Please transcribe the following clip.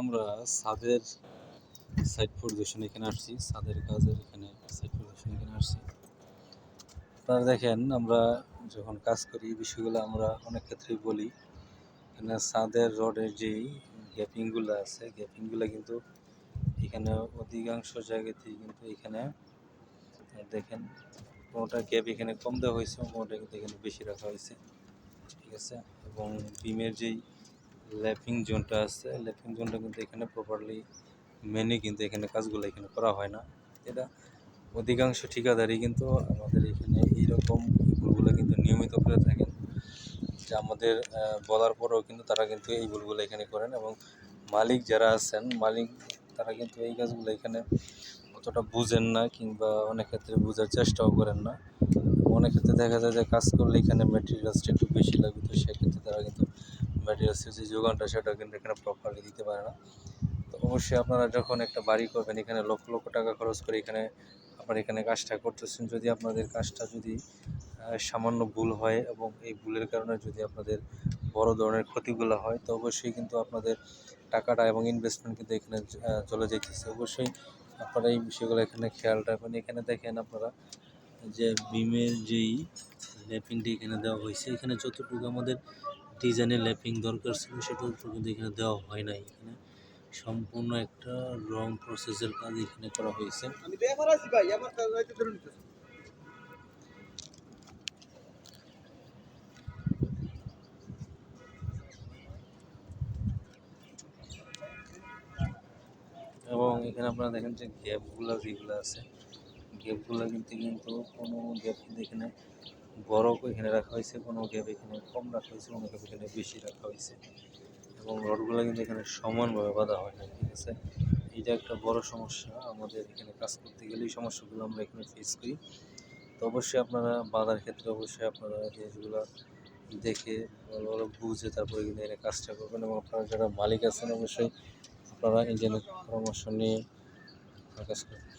আমরা ছাদের সাইড পরিদর্শন এখানে আসছি, ছাদের কাজের এখানে সাইড পরিদর্শন এখানে আসছি। আপনারা দেখেন, আমরা যখন কাজ করি বিষয়গুলো আমরা অনেক ক্ষেত্রেই বলি। এখানে ছাদের রডের যেই গ্যাপিংগুলো আছে, গ্যাপিংগুলো কিন্তু এখানে অধিকাংশ জায়গাতেই কিন্তু এখানে দেখেন কোনোটা গ্যাপ এখানে কম দেওয়া হয়েছে কোনোটা কিন্তু এখানে বেশি রাখা হয়েছে। ঠিক আছে? এবং বিমের যেই ল্যাপিং জোনটা আছে। ল্যাপিং জোনটা কিন্তু এখানে প্রপারলি মেনে কিন্তু এখানে কাজগুলো এখানে করা হয় না। এটা অধিকাংশ ঠিকাদারই কিন্তু আমাদের এখানে এইরকম ভুলগুলো কিন্তু নিয়মিত করে থাকেন। যে আমাদের বলার পরেও কিন্তু তারা কিন্তু এই ভুলগুলো এখানে করেন এবং মালিক যারা আছেন, মালিক তারা কিন্তু এই কাজগুলো এখানে অতটা বুঝেন না কিংবা অনেক ক্ষেত্রে বোঝার চেষ্টাও করেন না। অনেক ক্ষেত্রে দেখা যায় যে কাজ করলে এখানে ম্যাটেরিয়ালসটা একটু বেশি লাগবে তো সেক্ষেত্রে তারা কিন্তু ম্যাটেরিয়ালসের যে যোগানটা সেটা কিন্তু এখানে প্রপারলি দিতে পারে না। তো অবশ্যই আপনারা যখন একটা বাড়ি করবেন, এখানে লক্ষ লক্ষ টাকা খরচ করে এখানে আপনারা এখানে কাজটা করতেছেন, যদি আপনাদের কাজটা যদি সামান্য ভুল হয় এবং এই ভুলের কারণে যদি আপনাদের বড় ধরনের ক্ষতিগুলো হয়, তো অবশ্যই কিন্তু আপনাদের টাকাটা এবং ইনভেস্টমেন্ট কিন্তু এখানে চলে যেতেছে অবশ্যই আপনারা এই বিষয়গুলো এখানে খেয়াল রাখবেন। এখানে দেখেন আপনারা যে বিমের যেই ল্যাপিংটি এখানে দেওয়া হয়েছে, এখানে যতটুকু আমাদের ডিজাইনের ল্যাপিং দরকার ছিল সেটা কিন্তু এখানে দেওয়া হয় নাই। এখানে সম্পূর্ণ একটা রং প্রসেসের কাজ এখানে করা হয়েছে। এবং এখানে আপনারা দেখেন যে গ্যাপগুলো যেগুলো আছে গ্যাপগুলো কিন্তু কিন্তু কোনো গ্যাপ কিন্তু এখানে বড় এখানে রাখা হয়েছে, কোনো গ্যাপ এখানে কম রাখা হয়েছে, কোনো গ্যাপ এখানে বেশি রাখা হয়েছে। এবং রডগুলো কিন্তু এখানে সমানভাবে বাঁধা হয় না, ঠিক আছে? এইটা একটা বড় সমস্যা, আমাদের এখানে কাজ করতে গেলে এই সমস্যাগুলো আমরা এখানে ফেস করি। তো অবশ্যই আপনারা বাঁধার ক্ষেত্রে অবশ্যই আপনারা জিনিসগুলো দেখে, ভালো বুঝে তারপরে কিন্তু এখানে কাজটা করবেন। এবং আপনারা যারা মালিক আছেন, অবশ্যই আপনারা ইঞ্জিনের পরামর্শ নিয়ে কাজ করবেন